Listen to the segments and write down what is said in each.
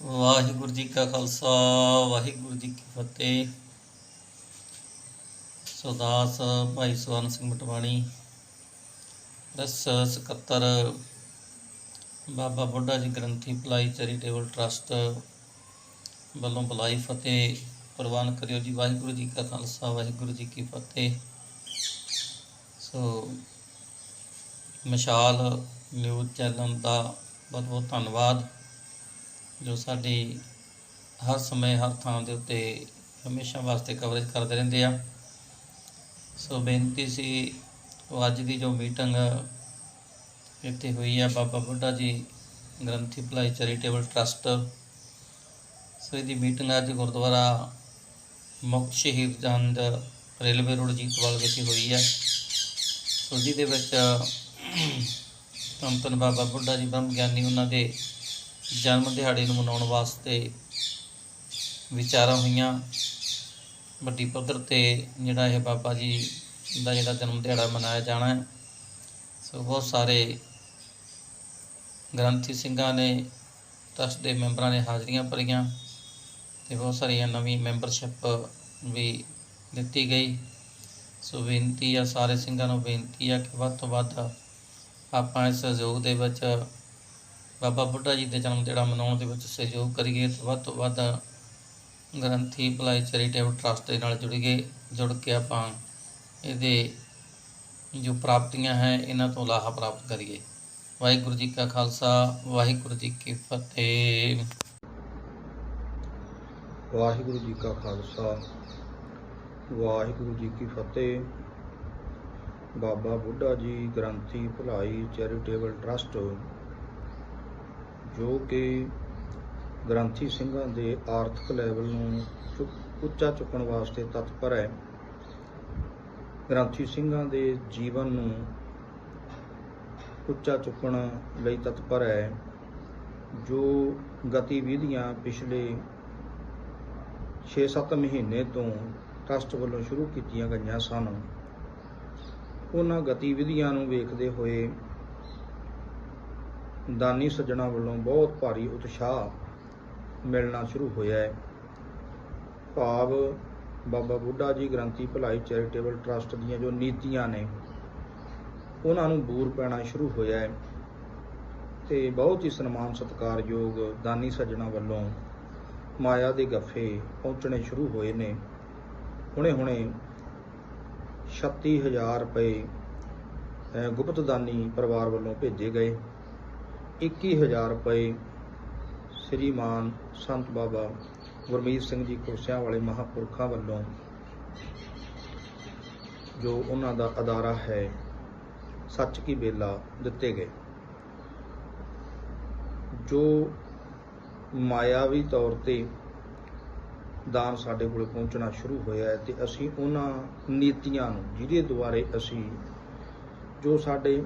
ਵਾਹਿਗੁਰੂ ਜੀ ਕਾ ਖਾਲਸਾ, ਵਾਹਿਗੁਰੂ ਜੀ ਕੀ ਫਤਿਹ। ਸਰਦਾਸ ਭਾਈ ਸਵਰਨ ਸਿੰਘ ਮਟਵਾਣੀ, ਰਸ ਸਕੱਤਰ ਬਾਬਾ ਬੁੱਢਾ ਜੀ ਗ੍ਰੰਥੀ ਭਲਾਈ ਚੈਰੀਟੇਬਲ ਟਰਸਟ ਵੱਲੋਂ ਭਲਾਈ ਫਤਿਹ ਪ੍ਰਵਾਨ ਕਰਿਓ ਜੀ। ਵਾਹਿਗੁਰੂ ਜੀ ਕਾ ਖਾਲਸਾ, ਵਾਹਿਗੁਰੂ ਜੀ ਕੀ ਫਤਿਹ। ਸੋ ਮਸ਼ਾਲ ਨਿਊਜ਼ ਚੈਨਲ ਦਾ ਬਹੁਤ ਬਹੁਤ ਧੰਨਵਾਦ। ਜੋ ਸਾਡੀ ਹਰ ਸਮੇਂ, ਹਰ ਥਾਂ ਦੇ ਉੱਤੇ ਹਮੇਸ਼ਾ ਵਾਸਤੇ ਕਵਰੇਜ ਕਰਦੇ ਰਹਿੰਦੇ ਆ। ਸੋ ਬੇਨਤੀ ਸੀ, ਉਹ ਅੱਜ ਦੀ ਜੋ ਮੀਟਿੰਗ ਇੱਥੇ ਹੋਈ ਆ, ਬਾਬਾ ਬੁੱਢਾ ਜੀ ਗ੍ਰੰਥੀ ਭਲਾਈ ਚੈਰੀਟੇਬਲ ਟਰਸਟ ਸੋ ਇਹਦੀ ਮੀਟਿੰਗ ਅੱਜ ਗੁਰਦੁਆਰਾ ਮੁਕਤ ਸ਼ਹੀਦ ਜੰਦ ਰੇਲਵੇ ਰੋਡ ਜੀਤਵਾਲ ਵਿਖੇ ਹੋਈ ਹੈ ਸੋ ਜਿਹਦੇ ਵਿੱਚ ਧੰਨ ਧੰਨ ਬਾਬਾ ਬੁੱਢਾ ਜੀ ਬ੍ਰਹਮ ਗਿਆਨੀ ਉਹਨਾਂ ਦੇ ਜਨਮ ਦਿਹਾੜੇ ਨੂੰ ਮਨਾਉਣ ਵਾਸਤੇ ਵਿਚਾਰਾਂ ਹੋਈਆਂ। ਵੱਡੀ ਪੱਧਰ ਤੇ ਜਿਹੜਾ ਇਹ ਬਾਬਾ ਜੀ ਦਾ ਜਿਹੜਾ ਜਨਮ ਦਿਹਾੜਾ ਮਨਾਇਆ ਜਾਣਾ ਹੈ, ਸੋ ਬਹੁਤ ਸਾਰੇ ਗ੍ਰੰਥੀ ਸਿੰਘਾਂ ਨੇ ਟਰਸਟ ਦੇ ਮੈਂਬਰਾਂ ਨੇ ਹਾਜ਼ਰੀਆਂ ਭਰੀਆਂ ਤੇ ਬਹੁਤ ਸਾਰੀਆਂ ਨਵੀਂ ਮੈਂਬਰਸ਼ਿਪ ਵੀ ਦਿੱਤੀ ਗਈ। ਸੋ ਬੇਨਤੀ ਆ ਸਾਰੇ ਸਿੰਘਾਂ ਨੂੰ, ਬੇਨਤੀ ਆ ਕਿ ਵੱਧ ਤੋਂ ਵੱਧ ਆਪਾਂ ਇਸ ਸਹਿਯੋਗ ਦੇ ਵਿੱਚ ਬਾਬਾ ਬੁੱਢਾ ਜੀ ਦੇ ਜਨਮ ਦਿਹਾੜਾ ਮਨਾਉਣ ਦੇ ਵਿੱਚ ਸਹਿਯੋਗ ਕਰੀਏ ਤੇ ਵੱਧ ਤੋਂ ਵੱਧ ਗ੍ਰੰਥੀ ਭਲਾਈ ਚੈਰੀਟੇਬਲ ਟਰਸਟ ਦੇ ਨਾਲ ਜੁੜੀਏ ਜੁੜ ਕੇ ਆਪਾਂ ਇਹਦੇ ਜੋ ਪ੍ਰਾਪਤੀਆਂ ਹੈ, ਇਹਨਾਂ ਤੋਂ ਲਾਹਾ ਪ੍ਰਾਪਤ ਕਰੀਏ। ਵਾਹਿਗੁਰੂ ਜੀ ਕਾ ਖਾਲਸਾ, ਵਾਹਿਗੁਰੂ ਜੀ ਕੀ ਫਤਿਹ। ਵਾਹਿਗੁਰੂ ਜੀ ਕਾ ਖਾਲਸਾ, ਵਾਹਿਗੁਰੂ ਜੀ ਕੀ ਫਤਿਹ। ਬਾਬਾ ਬੁੱਢਾ ਜੀ ਗ੍ਰੰਥੀ ਭਲਾਈ ਚੈਰੀਟੇਬਲ ਟਰਸਟ ਜੋ ਕਿ ਗ੍ਰੰਥੀ ਸਿੰਘਾਂ ਦੇ ਆਰਥਿਕ ਲੈਵਲ ਨੂੰ ਚੁੱਕ- ਉੱਚਾ ਚੁੱਕਣ ਵਾਸਤੇ ਤਤਪਰ ਹੈ। ਗ੍ਰੰਥੀ ਸਿੰਘਾਂ ਦੇ ਜੀਵਨ ਨੂੰ ਉੱਚਾ ਚੁੱਕਣ ਲਈ ਤਤਪਰ ਹੈ। ਜੋ ਗਤੀਵਿਧੀਆਂ ਪਿਛਲੇ 6-7 ਮਹੀਨੇ ਤੋਂ ਟਰਸਟ ਵੱਲੋਂ ਸ਼ੁਰੂ ਕੀਤੀਆਂ ਗਈਆਂ ਸਨ, ਉਹਨਾਂ ਗਤੀਵਿਧੀਆਂ ਨੂੰ ਵੇਖਦੇ ਹੋਏ ਦਾਨੀ ਸੱਜਣਾ ਵੱਲੋਂ ਬਹੁਤ ਭਾਰੀ ਉਤਸ਼ਾਹ ਮਿਲਣਾ ਸ਼ੁਰੂ ਹੋਇਆ ਹੈ। ਭਾਵ ਬਾਬਾ ਬੁੱਢਾ ਜੀ ਗ੍ਰੰਥੀ ਭਲਾਈ ਚੈਰੀਟੇਬਲ ਟਰਸਟ ਦੀਆਂ ਜੋ ਨੀਤੀਆਂ ਨੇ ਉਹਨਾਂ ਨੂੰ ਬੂਰ ਪੈਣਾ ਸ਼ੁਰੂ ਹੋਇਆ ਹੈ ਤੇ ਬਹੁਤ ਹੀ ਸਨਮਾਨ ਸਤਿਕਾਰਯੋਗ ਦਾਨੀ ਸੱਜਣਾ ਵੱਲੋਂ ਮਾਇਆ ਦੇ ਗੱਫੇ ਪਹੁੰਚਣੇ ਸ਼ੁਰੂ ਹੋਏ ਨੇ। ਹੁਣੇ-ਹੁਣੇ 36000 ਰੁਪਏ ਅਹ, ਗੁਪਤ ਦਾਨੀ ਪਰਿਵਾਰ ਵੱਲੋਂ ਭੇਜੇ ਗਏ। 21000 ਰੁਪਏ ਸ੍ਰੀਮਾਨ ਸੰਤ ਬਾਬਾ ਗੁਰਮੀਤ ਸਿੰਘ ਜੀ ਕੁਰਸਿਆਂ ਵਾਲੇ ਮਹਾਪੁਰਖਾਂ ਵੱਲੋਂ, ਜੋ ਉਹਨਾਂ ਦਾ ਅਦਾਰਾ ਹੈ, ਸੱਚ ਕੀ ਬੇਲਾ ਦਿੱਤੇ ਗਏ। ਜੋ ਮਾਇਆਵੀ ਤੌਰ ਤੇ ਦਾਨ ਸਾਡੇ ਕੋਲ ਪਹੁੰਚਣਾ ਸ਼ੁਰੂ ਹੋਇਆ ਹੈ ਤੇ ਅਸੀਂ ਉਹਨਾਂ ਨੀਤੀਆਂ ਨੂੰ ਜਿਹਦੇ ਦੁਆਰੇ ਅਸੀਂ ਜੋ ਸਾਡੇ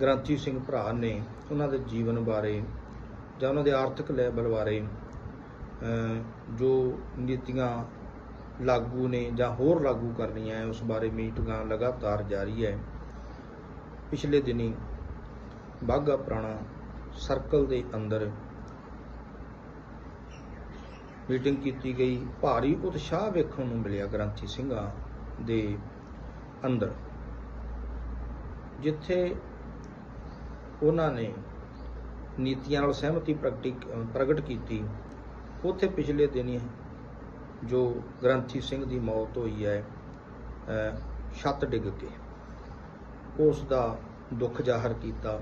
ਗ੍ਰੰਥੀ ਸਿੰਘ ਭਰਾ ਨੇ ਉਹਨਾਂ ਦੇ ਜੀਵਨ ਬਾਰੇ ਜਾਂ ਉਹਨਾਂ ਦੇ ਆਰਥਿਕ ਲੈਵਲ ਬਾਰੇ ਜੋ ਨੀਤੀਆਂ ਲਾਗੂ ਨੇ ਜਾਂ ਹੋਰ ਲਾਗੂ ਕਰਨੀਆਂ ਹੈ, ਉਸ ਬਾਰੇ ਮੀਟਿੰਗਾਂ ਲਗਾਤਾਰ ਜਾਰੀ ਹੈ। ਪਿਛਲੇ ਦਿਨੀ ਬਾਗਾ ਪੁਰਾਣਾ ਸਰਕਲ ਦੇ ਅੰਦਰ ਮੀਟਿੰਗ ਕੀਤੀ ਗਈ। ਭਾਰੀ ਉਤਸ਼ਾਹ ਵੇਖਣ ਨੂੰ ਮਿਲਿਆ ਗ੍ਰੰਥੀ ਸਿੰਘਾਂ ਦੇ ਅੰਦਰ, ਜਿੱਥੇ ਉਹਨਾਂ ਨੇ ਨੀਤੀਆਂ ਨਾਲ ਸਹਿਮਤੀ ਪ੍ਰਗਟੀ ਪ੍ਰਗਟ ਕੀਤੀ। ਉੱਥੇ ਪਿਛਲੇ ਦਿਨੀ ਜੋ ਗ੍ਰੰਥੀ ਸਿੰਘ ਦੀ ਮੌਤ ਹੋਈ ਹੈ ਛੱਤ ਡਿੱਗ ਕੇ ਉਸ ਦਾ ਦੁੱਖ ਜ਼ਾਹਰ ਕੀਤਾ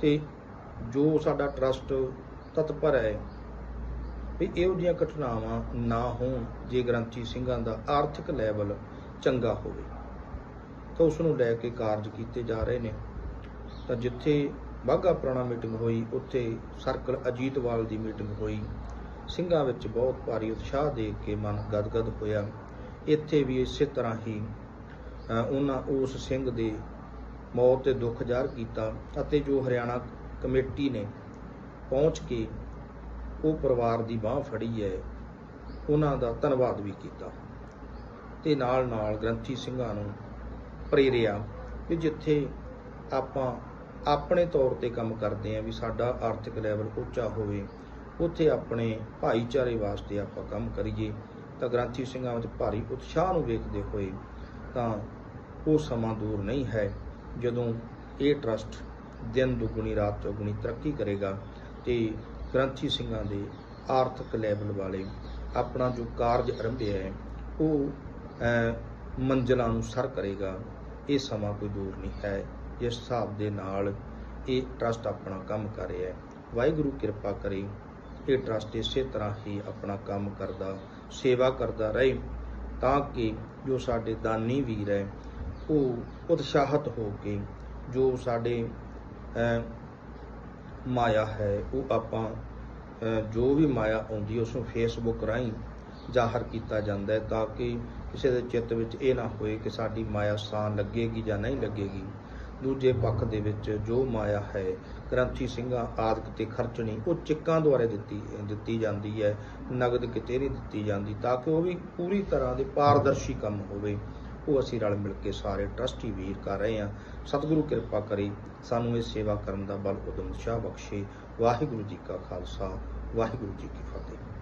ਤੇ ਜੋ ਸਾਡਾ ਟਰਸਟ ਤਤਪਰ ਹੈ ਵੀ ਇਹੋ ਜਿਹੀਆਂ ਘਟਨਾਵਾਂ ਨਾ ਹੋਣ, ਜੇ ਗ੍ਰੰਥੀ ਸਿੰਘਾਂ ਦਾ ਆਰਥਿਕ ਲੈਵਲ ਚੰਗਾ ਹੋਵੇ, ਤਾਂ ਉਸ ਨੂੰ ਲੈ ਕੇ ਕਾਰਜ ਕੀਤੇ ਜਾ ਰਹੇ ਨੇ। ਤਾਂ ਜਿੱਥੇ ਬਾਘਾ ਪੁਰਾਣਾ ਮੀਟਿੰਗ ਹੋਈ, ਉੱਥੇ ਸਰਕਲ ਅਜੀਤਵਾਲ ਦੀ ਮੀਟਿੰਗ ਹੋਈ। ਸਿੰਘਾਂ ਵਿੱਚ ਬਹੁਤ ਭਾਰੀ ਉਤਸ਼ਾਹ ਦੇਖ ਕੇ ਮਨ ਗਦਗਦ ਹੋਇਆ। ਇੱਥੇ ਵੀ ਇਸੇ ਤਰ੍ਹਾਂ ਹੀ ਉਹਨਾਂ ਉਸ ਸਿੰਘ ਦੇ ਮੌਤ ਤੇ ਦੁੱਖ ਜ਼ਾਹਰ ਕੀਤਾ ਅਤੇ ਜੋ ਹਰਿਆਣਾ ਕਮੇਟੀ ਨੇ ਪਹੁੰਚ ਕੇ ਉਹ ਪਰਿਵਾਰ ਦੀ ਬਾਹ ਫੜੀ ਹੈ, ਉਹਨਾਂ ਦਾ ਧੰਨਵਾਦ ਵੀ ਕੀਤਾ। ਤੇ ਨਾਲ ਨਾਲ ਗ੍ਰੰਥੀ ਸਿੰਘਾਂ ਨੂੰ ਪ੍ਰੇਰਿਆ ਕਿ ਜਿੱਥੇ ਆਪਾਂ ਆਪਣੇ ਤੌਰ ਤੇ ਕੰਮ ਕਰਦੇ ਆਂ ਵੀ ਸਾਡਾ ਆਰਥਿਕ ਲੈਵਲ ਉੱਚਾ ਹੋਵੇ ਉੱਥੇ ਆਪਣੇ ਭਾਈਚਾਰੇ ਵਾਸਤੇ ਆਪਾਂ ਕੰਮ ਕਰੀਏ। ਤਾਂ ਗ੍ਰੰਥੀ ਸਿੰਘਾਂ ਵਿੱਚ ਭਾਰੀ ਉਤਸ਼ਾਹ ਨੂੰ ਵੇਖਦੇ ਹੋਏ ਤਾਂ ਉਹ ਸਮਾਂ ਦੂਰ ਨਹੀਂ ਹੈ ਜਦੋਂ ਇਹ ਟਰਸਟ ਦਿਨ ਦੁੱਗਣੀ ਰਾਤ ਚੌਗੁਣੀ ਤਰੱਕੀ ਕਰੇਗਾ ਤੇ ਗ੍ਰੰਥੀ ਸਿੰਘਾਂ ਦੇ ਆਰਥਿਕ ਲੈਵਲ ਵਾਲੇ ਆਪਣਾ ਜੋ ਕਾਰਜ ਆਰੰਭਿਆ ਹੈ ਉਹ ਅਹ, ਮੰਜ਼ਲਾਂ ਨੂੰ ਸਰ ਕਰੇਗਾ। ਇਹ ਸਮਾਂ ਕੋਈ ਦੂਰ ਨਹੀਂ ਹੈ। ਜਿਸ ਹਿਸਾਬ ਦੇ ਨਾਲ ਇਹ ਟਰਸਟ ਆਪਣਾ ਕੰਮ ਕਰ ਰਿਹਾ ਹੈ। ਵਾਹਿਗੁਰੂ ਕਿਰਪਾ ਕਰੇ, ਇਹ ਟਰਸਟ ਇਸੇ ਤਰ੍ਹਾਂ ਹੀ ਆਪਣਾ ਕੰਮ ਕਰਦਾ, ਸੇਵਾ ਕਰਦਾ ਰਹੇ, ਤਾਂ ਕਿ ਜੋ ਸਾਡੇ ਦਾਨੀ ਵੀਰ ਹੈ, ਉਹ ਉਤਸ਼ਾਹਤ ਹੋ ਕੇ ਜੋ ਸਾਡੇ ਮਾਇਆ ਹੈ, ਉਹ ਆਪਾਂ ਜੋ ਵੀ ਮਾਇਆ ਆਉਂਦੀ ਹੈ ਉਸ ਨੂੰ ਫੇਸਬੁੱਕ ਰਾਹੀਂ ਜ਼ਾਹਰ ਕੀਤਾ ਜਾਂਦਾ ਹੈ, ਤਾਂ ਕਿ ਕਿਸੇ ਦੇ ਚਿੱਤ ਵਿੱਚ ਇਹ ਨਾ ਹੋਏ ਕਿ ਸਾਡੀ ਮਾਇਆ ਸਾਂ ਲੱਗੇਗੀ ਜਾਂ ਨਹੀਂ ਲੱਗੇਗੀ। ਦੂਜੇ ਪੱਖ ਦੇ ਵਿੱਚ ਜੋ ਮਾਇਆ ਹੈ, ਗ੍ਰੰਥੀ ਸਿੰਘਾਂ ਆਦਿਕ ਤੇ ਖਰਚਣੀ, ਉਹ ਚਿੱਕਾਂ ਦੁਆਰੇ ਦਿੱਤੀ ਦਿੱਤੀ ਜਾਂਦੀ ਹੈ, ਨਗਦ ਕਿਤੇ ਨਹੀਂ ਦਿੱਤੀ ਜਾਂਦੀ ਤਾਂ ਕਿ ਉਹ ਵੀ ਪੂਰੀ ਤਰ੍ਹਾਂ ਦੇ ਪਾਰਦਰਸ਼ੀ ਕੰਮ ਹੋਵੇ। ਉਹ ਅਸੀਂ ਰਲ ਮਿਲ ਕੇ ਸਾਰੇ ਟਰਸਟੀ ਵੀਰ ਕਰ ਰਹੇ ਹਾਂ। ਸਤਿਗੁਰੂ ਕਿਰਪਾ ਕਰੇ, ਸਾਨੂੰ ਇਹ ਸੇਵਾ ਕਰਨ ਦਾ ਬਲ ਉਦਮ ਸ਼ਾਹ ਬਖਸ਼ੇ। ਵਾਹਿਗੁਰੂ ਜੀ ਕਾ ਖਾਲਸਾ, ਵਾਹਿਗੁਰੂ ਜੀ ਕੀ ਫਤਿਹ।